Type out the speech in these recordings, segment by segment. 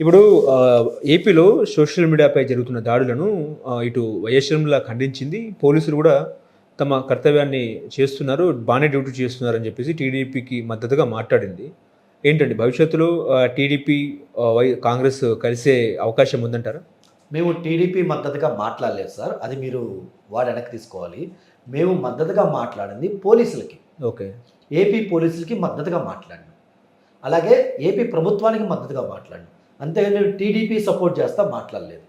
ఇప్పుడు ఏపీలో సోషల్ మీడియాపై జరుగుతున్న దాడులను ఇటు వైఎస్ఎంలా ఖండించింది. పోలీసులు కూడా తమ కర్తవ్యాన్ని చేస్తున్నారు బాగానే డ్యూటీ చేస్తున్నారని చెప్పేసి టీడీపీకి మద్దతుగా మాట్లాడింది. ఏంటండి భవిష్యత్తులో టీడీపీ వై కాంగ్రెస్ కలిసే అవకాశం ఉందంటారా? మేము టీడీపీ మద్దతుగా మాట్లాడలేదు సార్. అది మీరు వాడు వెనక్కి తీసుకోవాలి. మేము మద్దతుగా మాట్లాడింది పోలీసులకి. ఓకే. ఏపీ పోలీసులకి మద్దతుగా మాట్లాడినాం. అలాగే ఏపీ ప్రభుత్వానికి మద్దతుగా మాట్లాడినాం. అంతేగాని టీడీపీ సపోర్ట్ చేస్తా మాట్లాడలేదు.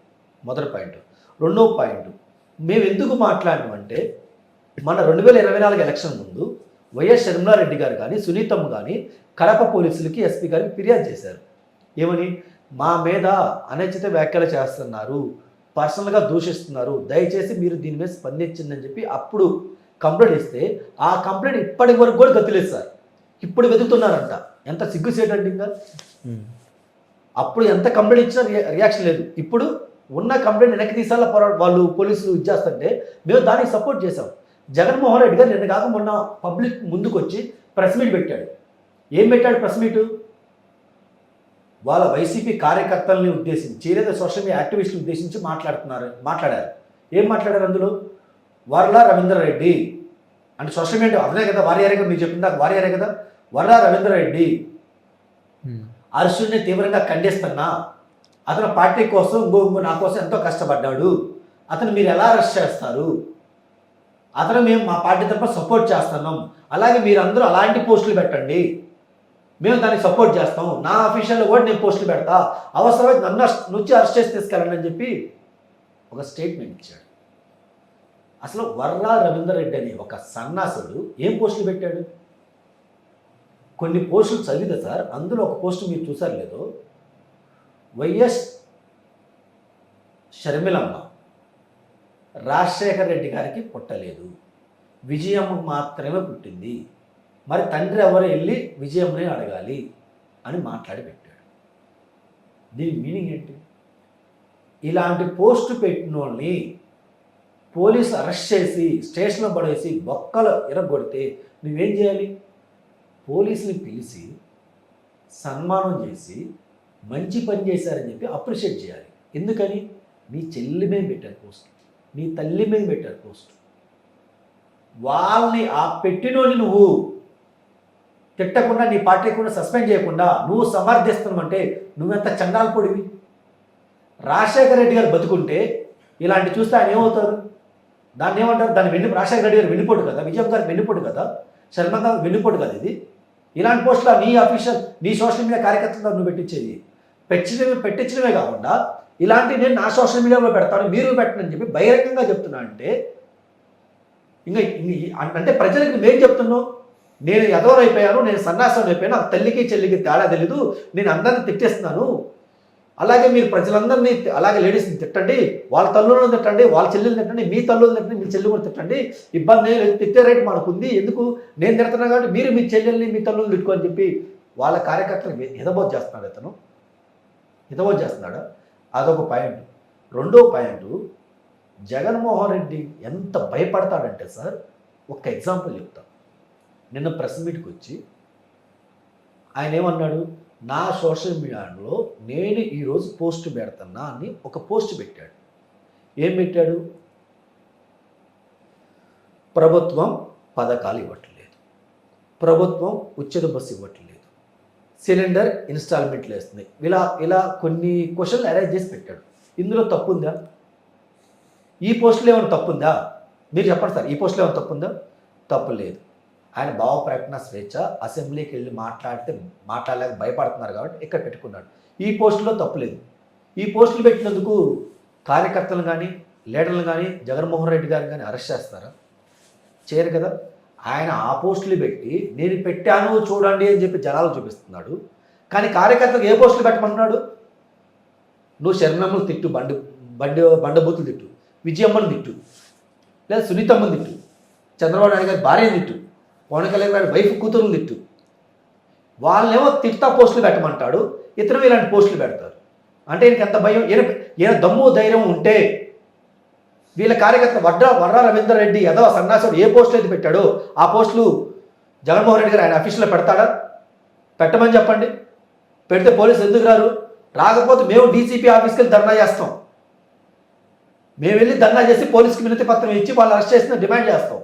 మొదటి పాయింట్. రెండో పాయింట్. మేము ఎందుకు మాట్లాడినామంటే మన రెండు వేల ఇరవై నాలుగు ఎలక్షన్ ముందు వైఎస్ షర్మిలారెడ్డి గారు కానీ సునీతమ్మ కానీ కడప పోలీసులకి ఎస్పీ గారికి ఫిర్యాదు చేశారు. ఏమని? మా మీద అనుచిత వ్యాఖ్యలు చేస్తున్నారు. పర్సనల్గా దూషిస్తున్నారు. దయచేసి మీరు దీని మీద స్పందించిందని చెప్పి అప్పుడు కంప్లైంట్ ఇస్తే ఆ కంప్లైంట్ ఇప్పటి వరకు కూడా గతిలేదు సార్. ఇప్పుడు వెతుకుతున్నారంట. ఎంత సిగ్గుసేటండి ఇంకా? అప్పుడు ఎంత కంప్లైంట్ ఇచ్చినా రియాక్షన్ లేదు. ఇప్పుడు ఉన్న కంప్లైంట్ వెనక్కి తీసాల పోరా వాళ్ళు పోలీసులు ఇచ్చేస్తుంటే మేము దానికి సపోర్ట్ చేసాం జగన్మోహన్ రెడ్డి గారు నిన్న కాక మొన్న పబ్లిక్ ముందుకు వచ్చి ప్రెస్ మీట్ పెట్టాడు. ఏం పెట్టాడు ప్రెస్ మీట్? వాళ్ళ వైసీపీ కార్యకర్తల్ని ఉద్దేశించి లేదా సోషల్ మీడియా యాక్టివిస్టులు ఉద్దేశించి మాట్లాడుతున్నారు మాట్లాడారు. ఏం మాట్లాడారు అందులో? వర్లా రవీందర్ రెడ్డి. అంటే సోషల్ మీడియా అదే కదా వారియారే కదా మీరు చెప్పిందాక వారియారే కదా. వర్లా రవీందర్ అర్షుడిని తీవ్రంగా ఖండిస్తున్నా అతను పార్టీ కోసం ఇంకో నా కోసం ఎంతో కష్టపడ్డాడు. అతను మీరు ఎలా అరెస్ట్ చేస్తారు? అతను మేము మా పార్టీ తరఫున సపోర్ట్ చేస్తున్నాం. అలాగే మీరందరూ అలాంటి పోస్టులు పెట్టండి. మేము దానికి సపోర్ట్ చేస్తాం. నా అఫీషియల్లో కూడా నేను పోస్టులు పెడతా. అవసరమైతే నన్ను నుంచి అరెస్ట్ చేసి తీసుకెళ్ళండి అని చెప్పి ఒక స్టేట్మెంట్ ఇచ్చాడు. అసలు వర్రా రవీందర్ రెడ్డి అనే ఒక సన్నాసుడు ఏం పోస్టులు పెట్టాడు? కొన్ని పోస్టులు చదివితే సార్ అందులో ఒక పోస్ట్ మీరు చూసారు లేదు? వైఎస్ షర్మిలమ్మ రాజశేఖర్ రెడ్డి గారికి పుట్టలేదు. విజయమ్మ మాత్రమే పుట్టింది. మరి తండ్రి ఎవరు వెళ్ళి విజయమ్మని అడగాలి అని మాట్లాడి పెట్టాడు. దీని మీనింగ్ ఏంటి? ఇలాంటి పోస్టు పెట్టిన వాళ్ళని పోలీసు అరెస్ట్ చేసి స్టేషన్లో పడేసి బొక్కలు ఇరగొడితే నువ్వేం చేయాలి? పోలీసుని పిలిచి సన్మానం చేసి మంచి పని చేశారని చెప్పి అప్రిషియేట్ చేయాలి. ఎందుకని? నీ చెల్లి మీద పెట్టారు పోస్ట్. నీ తల్లి మీద పెట్టారు పోస్ట్. వాళ్ళని ఆ పెట్టినోని నువ్వు తిట్టకుండా నీ పార్టీ కూడా సస్పెండ్ చేయకుండా నువ్వు సమర్థిస్తున్నావంటే నువ్వెంత చండాల పొడివి? రాజశేఖర రెడ్డి గారు బతుకుంటే ఇలాంటి చూస్తే ఆయన ఏమవుతారు? దాన్ని ఏమంటారు దాన్ని వెన్ను రాజశేఖర రెడ్డి గారు వెళ్ళిపోడు కదా విజయం గారు వెళ్ళిపోడు కదా? శర్మగా గారు వెన్నుపోటు కదా ఇది. ఇలాంటి పోస్టులు నీ అఫీషియల్ నీ సోషల్ మీడియా కార్యకర్తలు నువ్వు పెట్టించేది. పెట్టించడమే పెట్టించడమే కాకుండా ఇలాంటి నేను నా సోషల్ మీడియాలో పెడతాను మీరు పెట్టనని చెప్పి బహిరంగంగా చెప్తున్నా అంటే ఇంకా అంటే ప్రజలకు నేను చెప్తున్నావు నేను ఎదవరైపోయాను నేను సన్యాసం అయిపోయాను నాకు తల్లికి చెల్లికి తేడా తెలీదు నేను అందరిని తిట్టేస్తున్నాను. అలాగే మీరు ప్రజలందరినీ అలాగే లేడీస్ని తిట్టండి వాళ్ళ తల్లులను తిట్టండి వాళ్ళ చెల్లెలు తిట్టండి మీ తల్లులు తిట్టండి మీ చెల్లి కూడా తిట్టండి. ఇబ్బంది లేదు తిట్టే రైట్ మనకు ఉంది ఎందుకు? నేను తిడుతున్నా కాబట్టి మీరు మీ చెల్లెల్ని మీ తల్లులు తిట్టుకోని చెప్పి వాళ్ళ కార్యకర్తలు హితబోధ చేస్తున్నాడు అతను. హితబోధ చేస్తున్నాడు. అదొక పాయింట్. రెండో పాయింట్ జగన్మోహన్ రెడ్డి ఎంత భయపడతాడంటే సార్ ఒక ఎగ్జాంపుల్ చెప్తాను నిన్న ప్రెస్ మీట్కి వచ్చి ఆయన ఏమన్నాడు? నా సోషల్ మీడియాలో నేను ఈరోజు పోస్ట్ పెడుతున్నా అని ఒక పోస్ట్ పెట్టాడు. ఏం పెట్టాడు? ప్రభుత్వం పథకాలు ఇవ్వట్లేదు. ప్రభుత్వం ఉచిత బస్సు ఇవ్వట్లేదు. సిలిండర్ ఇన్స్టాల్మెంట్లు వేస్తుంది ఇలా ఇలా కొన్ని క్వశ్చన్లు అరేంజ్ చేసి పెట్టాడు. ఇందులో తప్పుందా? ఈ పోస్టులో ఏమైనా తప్పుందా? మీరు చెప్పండి సార్ ఈ పోస్టులో ఏమైనా తప్పుందా? తప్పు లేదు ఆయన భావ ప్రకటన స్వేచ్ఛ అసెంబ్లీకి వెళ్ళి మాట్లాడితే మాట్లాడలేక భయపడుతున్నారు కాబట్టి ఇక్కడ పెట్టుకున్నాడు. ఈ పోస్టులో తప్పులేదు ఈ పోస్టులు పెట్టినందుకు కార్యకర్తలు కానీ లీడర్లు కానీ జగన్మోహన్ రెడ్డి గారిని కానీ అరెస్ట్ చేస్తారా? చేయరు కదా. ఆయన ఆ పోస్టులు పెట్టి నేను పెట్టాను చూడండి అని చెప్పి జనాలు చూపిస్తున్నాడు. కానీ కార్యకర్తలకు ఏ పోస్టులు పెట్టమంటున్నాడు? నువ్వు శరణమ్మలు తిట్టు బండి బండి బండబూతులు తిట్టు విజయమ్మని తిట్టు లేదా సునీతమ్మని తిట్టు చంద్రబాబు నాయుడు గారి భార్యను తిట్టు. పవన్ కళ్యాణ్ గారి వైఫ్ కూతురుని తిట్టు వాళ్ళేమో తిట్టా పోస్టులు పెట్టమంటాడు ఇతరులు ఇలాంటి పోస్టులు పెడతారు. అంటే ఈయనకి ఎంత భయం? ఈయన ఈయన దమ్ము ధైర్యం ఉంటే వీళ్ళ కార్యకర్త వడ్ర వర్ర రవీందర్ రెడ్డి ఏదో సన్నాసం ఏ పోస్టులు అయితే పెట్టాడో ఆ పోస్టులు జగన్మోహన్ రెడ్డి గారు ఆయన ఆఫీసులో పెడతాడా? పెట్టమని చెప్పండి. పెడితే పోలీసులు ఎందుకు రారు? రాకపోతే మేము డీసీపీ ఆఫీస్కి వెళ్ళి ధర్నా చేస్తాం. మేము వెళ్ళి ధర్నా చేసి పోలీస్కి వినతి పత్రం ఇచ్చి వాళ్ళు అరెస్ట్ చేసిన డిమాండ్ చేస్తాం.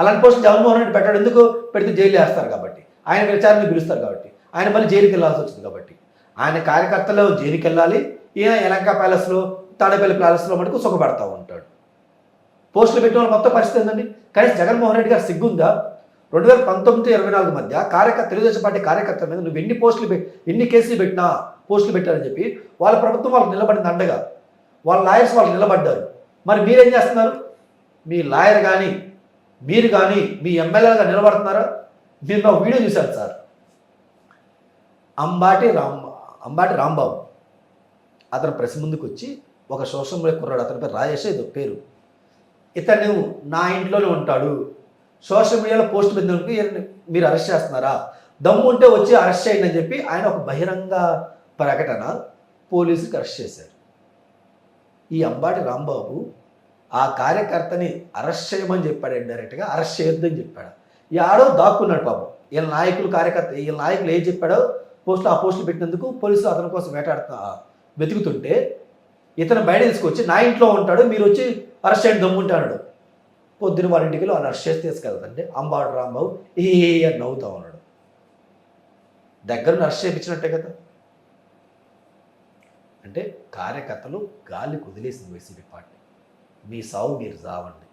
అలాంటి పోస్ట్ జగన్మోహన్ రెడ్డి పెట్టాడు. ఎందుకు? పెడితే జైలు వేస్తారు కాబట్టి. ఆయన విచారణ పిలుస్తారు కాబట్టి. ఆయన మళ్ళీ జైలుకి వెళ్ళాల్సి వచ్చింది కాబట్టి. ఆయన కార్యకర్తలు జైలుకి వెళ్ళాలి. ఈయన యలంక ప్యాలెస్లో తాడేపల్లి ప్యాలెస్లో మటుకు సుఖపడతా ఉంటాడు. పోస్టులు పెట్టిన వాళ్ళు మొత్తం పరిస్థితి ఏంటండి? కానీ జగన్మోహన్ రెడ్డి గారు సిగ్గుందా? రెండు వేల పంతొమ్మిది ఇరవై నాలుగు మధ్య కార్యకర్త తెలుగుదేశం పార్టీ కార్యకర్తల మీద నువ్వు ఎన్ని పోస్టులు ఎన్ని కేసులు పెట్టినా పోస్టులు పెట్టారని చెప్పి వాళ్ళ ప్రభుత్వం వాళ్ళకి నిలబడింది అండగా. వాళ్ళ లాయర్స్ వాళ్ళు నిలబడ్డారు. మరి మీరేం చేస్తున్నారు? మీ లాయర్ కానీ మీరు కానీ మీ ఎమ్మెల్యేలుగా నిలబడుతున్నారా? మీరు నా వీడియో చూశారు సార్. అంబాటి రామ్ అంబాటి రాంబాబు. అతను ప్రెస్ ముందుకు వచ్చి ఒక సోషల్ మీడియా కుర్రాడు అతని పేరు రాజేష్ ఏదో పేరు. ఇతను నా ఇంట్లోనే ఉంటాడు. సోషల్ మీడియాలో పోస్ట్ పెట్టినందుకు మీరు అరెస్ట్ చేస్తున్నారా? దమ్ము ఉంటే వచ్చి అరెస్ట్ చేయండి అని చెప్పి ఆయన ఒక బహిరంగ ప్రకటన పోలీసుకి అరెస్ట్ చేశారు. ఈ అంబాటి రాంబాబు ఆ కార్యకర్తని అరెస్ట్ చేయమని చెప్పాడు డైరెక్ట్గా అరెస్ట్ చేయొద్దని చెప్పాడు. ఈ ఆడో దాక్కున్నాడు పాపం. వీళ్ళ నాయకులు కార్యకర్త వీళ్ళ నాయకులు ఏం చెప్పాడో పోస్టులు ఆ పోస్టులు పెట్టినందుకు పోలీసులు అతని కోసం వేటాడుతా వెతుకుతుంటే ఇతను బయట తీసుకొచ్చి నా ఇంట్లో ఉంటాడు మీరు వచ్చి అరెస్ట్ చేయండి దమ్ముంటాడు పొద్దున వాళ్ళ ఇంటికి వాళ్ళు అరెస్ట్ చేసి తీసుకెళ్తాంటే అంబాడు రాంబాబు ఏ అని నవ్వుతా ఉన్నాడు. దగ్గర అరెస్ట్ చేయించినట్టే కదా. అంటే కార్యకర్తలు గాలి కుదిలేసింది వైసీపీ పార్టీ. మీ సావు మీరు సావండి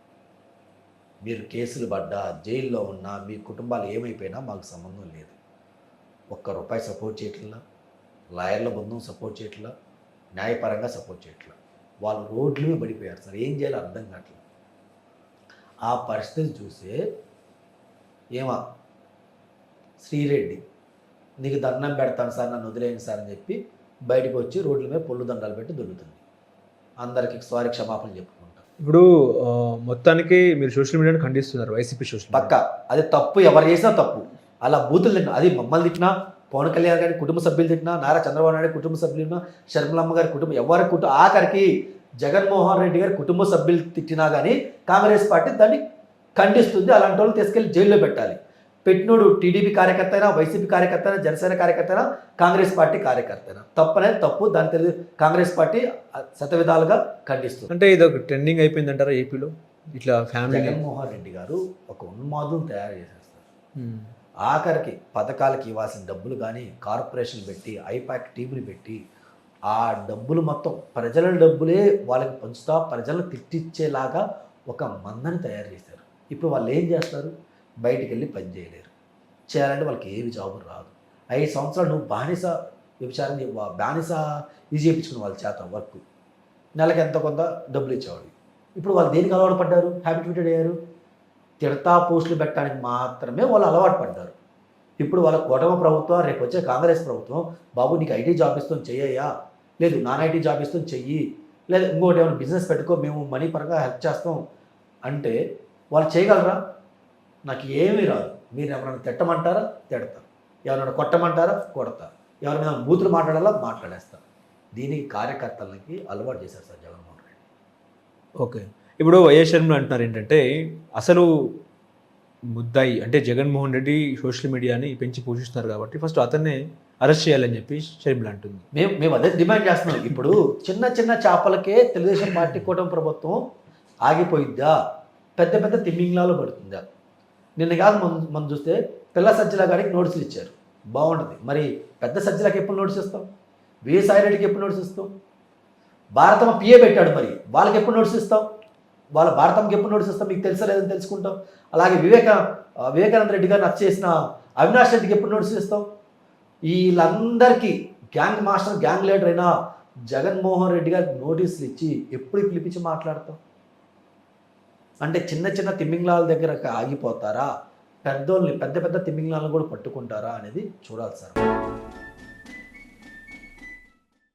మీరు కేసులు పడ్డా జైల్లో ఉన్నా మీ కుటుంబాలు ఏమైపోయినా మాకు సంబంధం లేదు. ఒక్క రూపాయి సపోర్ట్ చేయట్లా లాయర్ల బృందం సపోర్ట్ చేయట్లా న్యాయపరంగా సపోర్ట్ చేయట్లా. వాళ్ళు రోడ్ల మీద పడిపోయారు సార్. ఏం చేయాలో అర్థం కావట్లేదు ఆ పరిస్థితి చూసే ఏమా? శ్రీరెడ్డి నీకు దండం పెడతాను సార్ నన్ను వదిలేయండి సార్ అని చెప్పి బయటకు వచ్చి రోడ్ల మీద పొల్లు దండాలు పెట్టి దొరుకుతుంది అందరికి సారీ క్షమాపణ చెప్పు ఇప్పుడు మొత్తానికి మీరు సోషల్ మీడియాను ఖండిస్తున్నారు వైసీపీ సోషల్ పక్క. అది తప్పు ఎవరు చేసినా తప్పు. అలా బూతులు తిట్టినా అది మమ్మల్ని తిట్టినా పవన్ కళ్యాణ్ గారి కుటుంబ సభ్యులు తిట్టినా నారా చంద్రబాబు నాయుడు కుటుంబ సభ్యులు శర్మలమ్మ షర్మిలమ్మ గారి కుటుంబం ఎవరి కుటుంబ ఆఖరికి జగన్మోహన్ రెడ్డి గారి కుటుంబ సభ్యులు తిట్టినా కానీ కాంగ్రెస్ పార్టీ దాన్ని ఖండిస్తుంది. అలాంటి వాళ్ళు తీసుకెళ్ళి జైల్లో పెట్టాలి. పెట్టినోడు టీడీపీ కార్యకర్త అయినా వైసీపీ కార్యకర్త అయినా జనసేన కార్యకర్త అయినా కాంగ్రెస్ పార్టీ కార్యకర్త అయినా తప్పనేది తప్పు దాని తెలుగు కాంగ్రెస్ పార్టీ శతవిధాలుగా ఖండిస్తుంది. అంటే ఇది ఒక ట్రెండింగ్ అయిపోయింది అంటారా ఏపీలో? ఇట్లా ఫ్యామిలీ జగన్మోహన్ రెడ్డి గారు ఒక ఉన్మాదం తయారు చేసేస్తారు. ఆఖరికి పథకాలకి ఇవ్వాల్సిన డబ్బులు కానీ కార్పొరేషన్ పెట్టి ఐపాక్ టీవీని పెట్టి ఆ డబ్బులు మొత్తం ప్రజల డబ్బులే వాళ్ళకి పంచుతా ప్రజలను తిట్టించేలాగా ఒక మందని తయారు చేశారు. ఇప్పుడు వాళ్ళు ఏం చేస్తారు? బయటికి వెళ్ళి పని చేయలేరు. చేయాలంటే వాళ్ళకి ఏమి జాబు రాదు. ఐదు సంవత్సరాలు నువ్వు బానిస వ్యభిచారం బానిస ఇది చేయించుకున్న వాళ్ళ చేత వర్క్. నెలకి ఎంత కొంత డబ్బులు ఇచ్చేవాడు ఇప్పుడు వాళ్ళు దేనికి అలవాటు పడ్డారు? హ్యాబిట్యూటెడ్ అయ్యారు. తిడతా పోస్టులు పెట్టడానికి మాత్రమే వాళ్ళు అలవాటు పడ్డారు. ఇప్పుడు వాళ్ళ కూటమి ప్రభుత్వం రేపు వచ్చే కాంగ్రెస్ ప్రభుత్వం బాబు నీకు ఐటీ జాబ్ ఇస్తాం చెయ్యయ్యా. లేదు నాన్ ఐటీ జాబ్ ఇస్తాం చెయ్యి. లేదా ఇంకోటి ఏమైనా బిజినెస్ పెట్టుకో మేము మనీ పరంగా హెల్ప్ చేస్తాం. అంటే వాళ్ళు చేయగలరా? నాకు ఏమీ రాదు. మీరు ఎవరైనా తిట్టమంటారా? తిడతా ఎవరైనా కొట్టమంటారా? కొడతా ఎవరి మీద బూతులు మాట్లాడాలా? మాట్లాడేస్తా దీనికి కార్యకర్తలకి అలవాటు చేశారు సార్ జగన్మోహన్ రెడ్డి. ఓకే. ఇప్పుడు వైఎస్ అంటున్నారు ఏంటంటే అసలు ముద్దాయి అంటే జగన్మోహన్ రెడ్డి సోషల్ మీడియాని పెంచి పోషిస్తున్నారు కాబట్టి ఫస్ట్ అతన్నే అరెస్ట్ చేయాలని చెప్పి షర్మిల అంటుంది. మేము మేము అదే డిమాండ్ చేస్తున్నాం. ఇప్పుడు చిన్న చిన్న చేపలకే తెలుగుదేశం పార్టీ కూటమి ప్రభుత్వం ఆగిపోయిద్దా? పెద్ద పెద్ద తిమ్మింగ్లాలో పడుతుందా? నిన్న కాదు మనం మనం చూస్తే పిల్ల సజ్జల గారికి నోటీసులు ఇచ్చారు. బాగుంటుంది. మరి పెద్ద సజ్జలకు ఎప్పుడు నోటీస్ ఇస్తాం? విజయసాయి రెడ్డికి ఎప్పుడు నోటీస్ ఇస్తాం? భారతమ్మ పిఏ పెట్టాడు మరి. వాళ్ళకి ఎప్పుడు నోటీస్ ఇస్తాం? వాళ్ళ భారతంకి ఎప్పుడు నోటీస్ ఇస్తాం? మీకు తెలుసా లేదని తెలుసుకుంటాం. అలాగే వివేక వివేకానంద రెడ్డి గారిని హత్య చేసిన అవినాష్ రెడ్డికి ఎప్పుడు నోటీస్ ఇస్తాం? వీళ్ళందరికీ గ్యాంగ్ మాస్టర్ గ్యాంగ్ లీడర్ అయిన జగన్మోహన్ రెడ్డి గారికి నోటీసులు ఇచ్చి ఎప్పుడు పిలిపించి మాట్లాడతాం? అంటే చిన్న చిన్న తిమ్మింగ్లాల దగ్గర ఆగిపోతారా? పెద్దోళ్ళని పెద్ద పెద్ద తిమ్మింగ్లాలను కూడా పట్టుకుంటారా అనేది చూడాలి సార్.